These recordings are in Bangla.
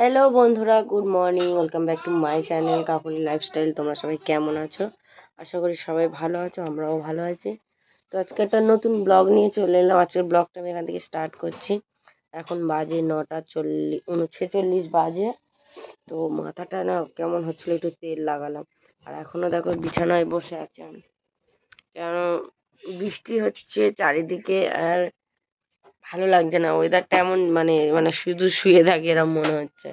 হ্যালো বন্ধুরা good morning welcome back to my channel Kakuli lifestyle তোমরা সবাই কেমন আছো? আশা করি সবাই ভালো আছো, আমরাও ভালো আছি। তো আজকে একটা নতুন ব্লগ নিয়ে চলে এলাম, আজকের ব্লগটা আমি এখান থেকে স্টার্ট করছি। এখন বাজে নটা চল্লিশ ছেচল্লিশ বাজে, তো মাথাটা না কেমন হচ্ছিল, একটু তেল লাগালাম। আর এখনও দেখো বিছানায় বসে আছি আমি। কেন বৃষ্টি হচ্ছে চারিদিকে, আর ভালো লাগছে না। ওয়েদারটা এমন মানে মানে শুধু শুয়ে থাকি এরম মনে হচ্ছে।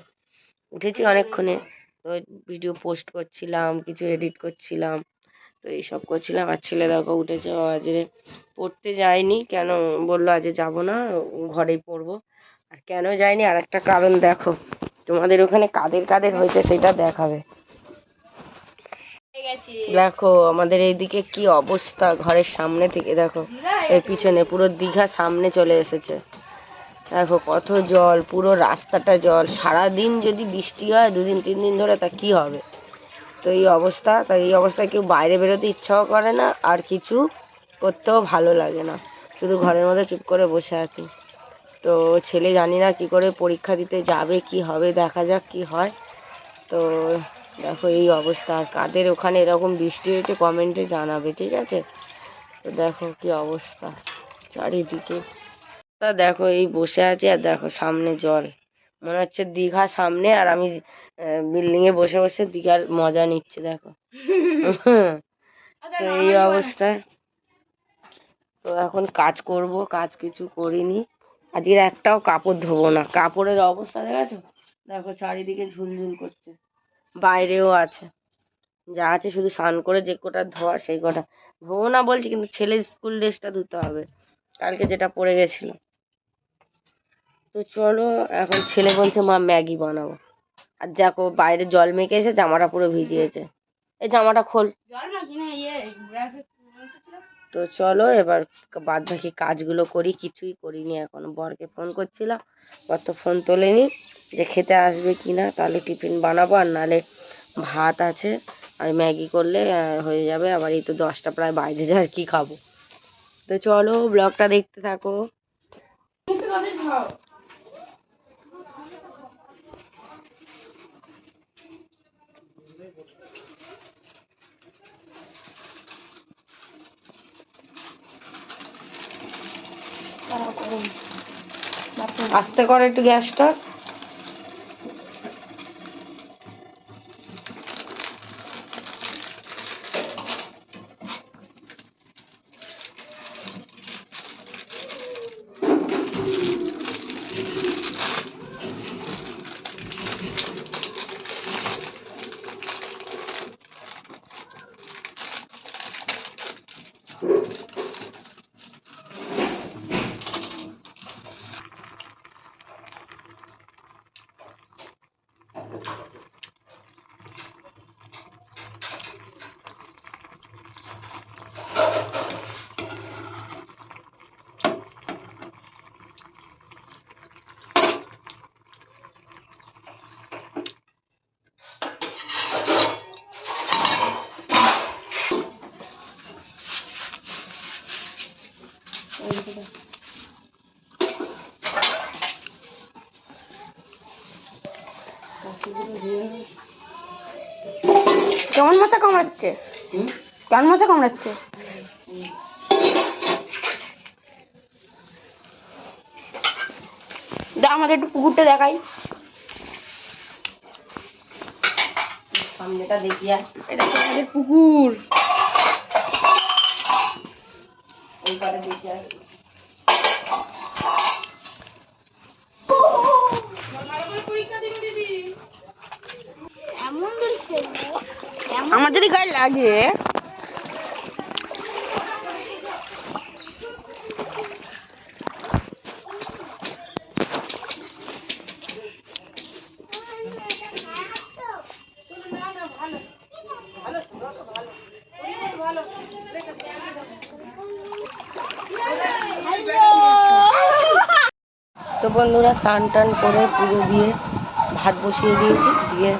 উঠেছি অনেকক্ষণে, তো ভিডিও পোস্ট করছিলাম, কিছু এডিট করছিলাম, তো এইসব করছিলাম। আর ছেলে দেখো উঠেছে, ও আজ পড়তে যায়নি। কেন? বলল আজ যাব না, ঘরেই পড়ব। আর কেন যায়নি? আর একটা কারণ দেখো, তোমাদের ওখানে কাদের কাদের হয়েছে সেটা দেখাবে। দেখো আমাদের এইদিকে কি অবস্থা ঘরের সামনে থেকে দেখো। এর পিছনে পুরো দীঘা সামনে চলে এসেছে। দেখো কত জল পুরো রাস্তাটা জল। সারা দিন যদি বৃষ্টি হয় দুদিন তিন দিন ধরে তা কি হবে? তো এই অবস্থা তাই এই অবস্থায় কেউ বাইরে বেরোতে ইচ্ছাও করে না আর কিছু করতেও ভালো লাগে না। শুধু ঘরের মধ্যে চুপ করে বসে আছি। তো ছেলে জানি না কি করে পরীক্ষা দিতে যাবে কি হবে দেখা যাক কি হয়। তো দেখো, এই অবস্থা। আর কাদের ওখানে এরকম বৃষ্টি হয়েছে কমেন্টে জানাবে, ঠিক আছে? তো দেখো কি অবস্থা চারিদিকে। তা দেখো, এই বসে আছি আর দেখো সামনে জল। মনে হচ্ছে দীঘা সামনে আর আমি বিল্ডিং এ বসে বসে দীঘার মজা নিচ্ছি, দেখো। তো এই অবস্থায় তো এখন কাজ করব, কাজ কিছু করিনি। আজকের একটাও কাপড় ধোবো না। কাপড়ের অবস্থা, দেখেছ? দেখো, চারিদিকে ঝুলঝুল করছে। বাইরেও আছে। যা আছে শুধু স্নান করে যে কটা ধোয়া সেই কটা। ধোবো না বলছি কিন্তু ছেলের স্কুল ড্রেসটা ধুতে হবে। কালকে যেটা পরে গেছিল। তো চলো এখন ছেলে বলছে মা ম্যাগি বানাবো। আর দেখো বাইরে জল মেখে এসে জামাটা পুরো ভিজিয়েছে। এই জামাটা খোল। তো চলো এবার বাদ বাকি কাজগুলো করি। কিছুই করিনি এখন। বরকে ফোন করছিলাম। বর তো ফোন তোলেনি। যে খেতে আসবে কি না, তাহলে টিফিন বানাবো আর নাহলে ভাত আছে। আর ম্যাগি করলে হয়ে যাবে। আবার এই তো দশটা, প্রায় বাইরে যায় আর কি খাব। তো চলো, ব্লগটা দেখতে থাকো। আস্তে করে একটু গ্যাসটা। কেমন মশা কামড়াচ্ছে? কেমন মশা কামড়াচ্ছে? দা আমাদের একটু পুকুরটা দেখাই। সামনেটা দেখি আর। এটা আমাদের পুকুর। ওই পারে দেখি আর আমার যদি গায়ে লাগে বন্ধুরা স্নান টান করে পুজো দিয়ে ভাত বসিয়ে দিয়েছি, দিয়ে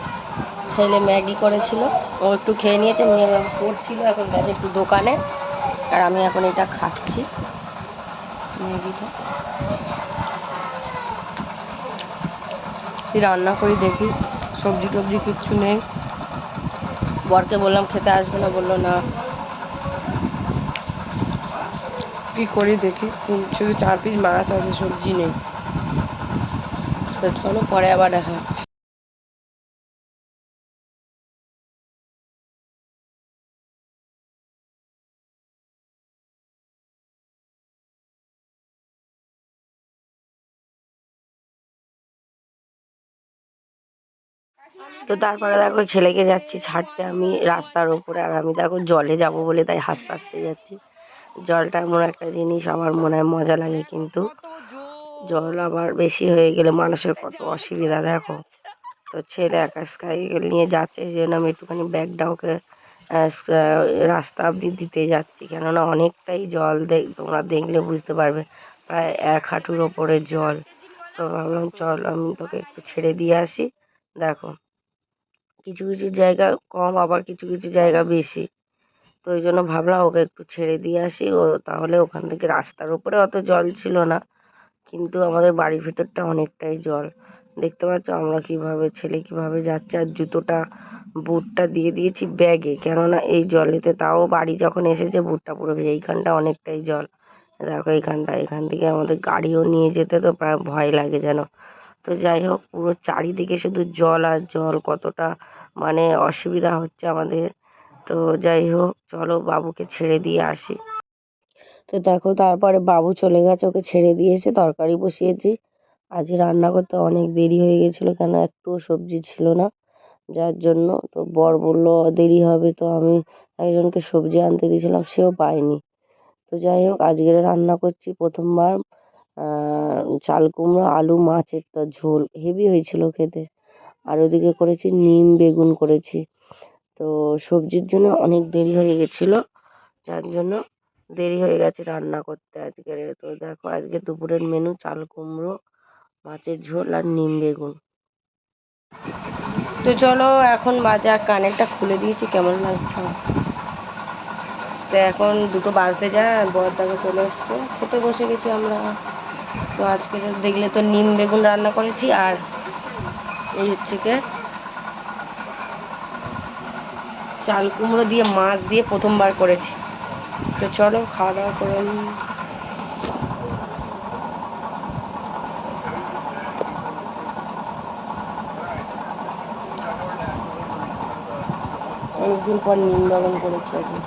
ছেলে ম্যাগি করেছিল। ও একটু খেয়ে নিয়েছে, নিয়ে পড়ছিল এখন গেছে একটু দোকানে। আর আমি এখন এটা খাচ্ছি, ম্যাগিটা। কি রান্না করি দেখি, সবজি টবজি কিচ্ছু নেই। বরকে বললাম খেতে আসবে না, বলল না। কি করি দেখি শুধু চার পিস মাছ আছে, সবজি নেই। তো চলো পরে আবার দেখা। তো তারপরে দেখো ছেলেকে যাচ্ছি ছাড়তে আমি রাস্তার ওপরে, আর আমি দেখো জলে যাব বলে তাই হাসতে হাসতে যাচ্ছি জলটা এমন একটা জিনিস, আমার মনে হয় মজা লাগে কিন্তু জল আবার বেশি হয়ে গেলে মানুষের কত অসুবিধা, দেখো। তো ছেলে একা সাইকেল নিয়ে যাচ্ছে, এই জন্য আমি একটুখানি ব্যাগটা ওকে রাস্তা অবধি দিতে যাচ্ছি। কেননা অনেকটাই জল দেখ তোমরা দেখলে বুঝতে পারবে, প্রায় এক হাঁটুর ওপরে জল। তো ভাবলাম, চল আমি তোকে একটু ছেড়ে দিয়ে আসি। দেখো, কিছু কিছু জায়গা কম, আবার কিছু কিছু জায়গা বেশি। তো ওই জন্য ভাবলাম, ওকে একটু ছেড়ে দিয়ে আসি। ও, তাহলে ওখান থেকে রাস্তার উপরে অত জল ছিল না। কিন্তু আমাদের বাড়ির ভিতরটা অনেকটাই জল। দেখতে পাচ্ছ আমরা কীভাবে, ছেলে কীভাবে যাচ্ছে আর জুতোটা, বুটটা দিয়ে দিয়েছি ব্যাগে। কেননা এই জলেতে তাও বাড়ি যখন এসেছে, বুটটা পুরো ভেজে এইখানটা অনেকটাই জল। দেখো এইখানটা, এখান থেকে আমাদের গাড়িও নিয়ে যেতে তো প্রায় ভয় লাগে যেন। তো যাই হোক, পুরো চারিদিকে শুধু জল আর জল কতটা মানে অসুবিধা হচ্ছে আমাদের। তো যাই হোক, চলো বাবুকে ছেড়ে দিয়ে আসি। তো দেখো তারপরে বাবু চলে গেছে, ওকে ছেড়ে দিয়েছে, তরকারি বসিয়েছি। আজকে রান্না করতে অনেক দেরি হয়ে গেছিল, কেন একটুও সবজি ছিল না। যার জন্য তো বর বলল, দেরি হবে তো আমি একজনকে সবজি আনতে দিয়েছিলাম, সেও পায়নি। তো যাই হোক, আজকে রান্না করছি প্রথমবার। চাল কুমড়ো, আলু, মাছের তো ঝোল, হেভি হয়েছিল খেতে। আর ওদিকে করেছি নিম বেগুন করেছি। তো সবজির জন্য অনেক দেরি হয়ে গেছিল, যার জন্য দেরি হয়ে গেছে রান্না করতে আজকে তো দেখো আজকে দুপুরের মেনু চাল, কুমড়ো, মাছের ঝোল আর নিম বেগুন। তো চলো এখন বাজার কানেরটা খুলে দিয়েছি, কেমন লাগছে? তো এখন দুটো বাজতে যায় বর দেখো চলে এসছে। খেতে বসে গেছি আমরা। তো আজকে দেখলে তো নিম বেগুন রান্না করেছি, আর এই হচ্ছে কে চাল, কুমড়ো দিয়ে মাছ দিয়ে প্রথমবার করেছি। তো চলো, খাওয়া দাওয়া করে নিই অনেকদিন পর নিম বাগান করেছি আজকে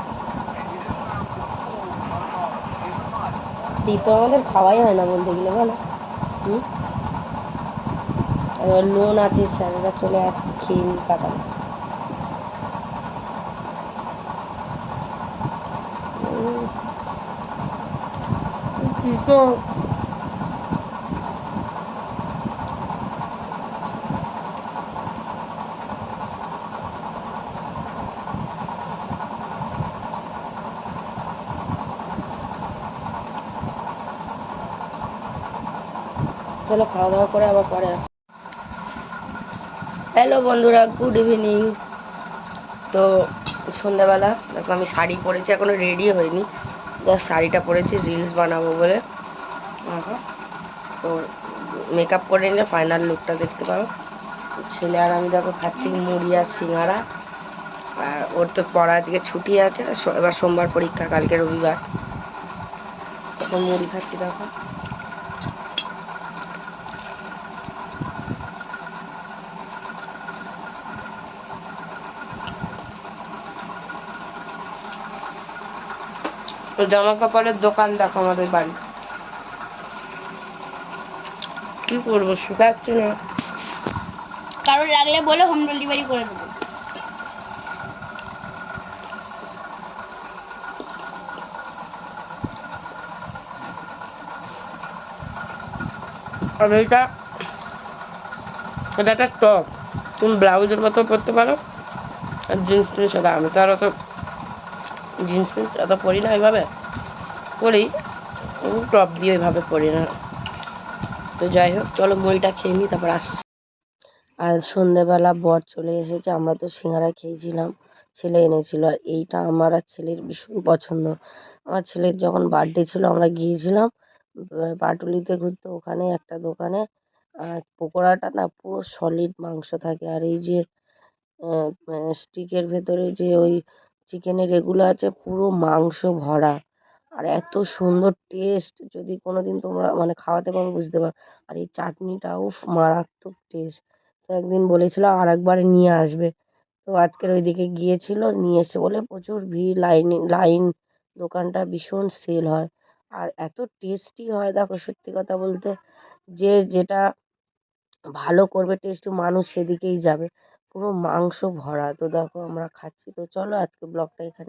তো আমাদের খাওয়াই হয় না বলতে গেলে, বলো। হুম? লোন আছে স্যারেরা চলে আসবে, খেয়ে নি কাটানো তো চলো খাওয়া দাওয়া করে আবার পরে আসি। হ্যালো বন্ধুরা গুড ইভিনিং তো সন্ধ্যাবেলা, দেখো আমি শাড়ি পরেছি, এখনও রেডি হয়নি। জাস্ট শাড়িটা পরেছি রিলস বানাবো বলে। দেখো তো মেকআপ করে নিলে ফাইনাল লুকটা দেখতে পাবো ছেলে আর আমি দেখো খাচ্ছি মুড়ি আর সিঙ্গারা। আর ওর তো পড়া আজকে ছুটি আছে এবার সোমবার পরীক্ষা কালকে রবিবার। তখন মুড়ি খাচ্ছি দেখো তো জামা কাপড়ের দোকান দেখো আমাদের বাড়ি। কি করব শুকাচ্ছে না। কারও লাগলে বলে হোম ডেলিভারি করে দেবো। আর এইটা এটা একটা টপ তুমি ব্লাউজের মতো পরতে পারো আর জিন্স প্যান্ট সাথে আমি তো আর অত জিন্স প্যান্ট অত পরি না এইভাবে পরি টপ দিয়ে ওইভাবে পরি না। তো যাই হোক, চলো মুড়িটা খেয়ে নিই তারপর আসছি। আর সন্ধেবেলা বর চলে এসেছে, আমরা তো সিঙ্গারা খেয়েছিলাম, ছেলে এনেছিল। আর এইটা আমার আর ছেলের ভীষণ পছন্দ। আমার ছেলের যখন বার্থডে ছিল, আমরা গিয়েছিলাম পাটুলিতে ঘুরতে, ওখানে একটা দোকানে, আর পকোড়াটা না পুরো সলিড মাংস থাকে। আর এই যে স্টিকের ভেতরে যে ওই চিকেনের এগুলো আছে পুরো মাংস ভরা। আর এত সুন্দর টেস্ট যদি কোনো দিন তোমরা মানে খাওয়াতে পারো বুঝতে পার। আর এই চাটনিটা, উফ, মারাত্মক টেস্ট তো একদিন বলেছিল আর একবার নিয়ে আসবে। তো আজকের ওইদিকে গিয়েছিল, নিয়ে এসে বলে প্রচুর ভিড়, লাইনে, লাইন, দোকানটা ভীষণ সেল হয়। আর এত টেস্টি হয় দেখো সত্যি কথা বলতে, যে যেটা ভালো করবে টেস্টি মানুষ সেদিকেই যাবে। পুরো মাংস ভরা। তো দেখো আমরা খাচ্ছি। তো চলো আজকে ব্লগটা এখানে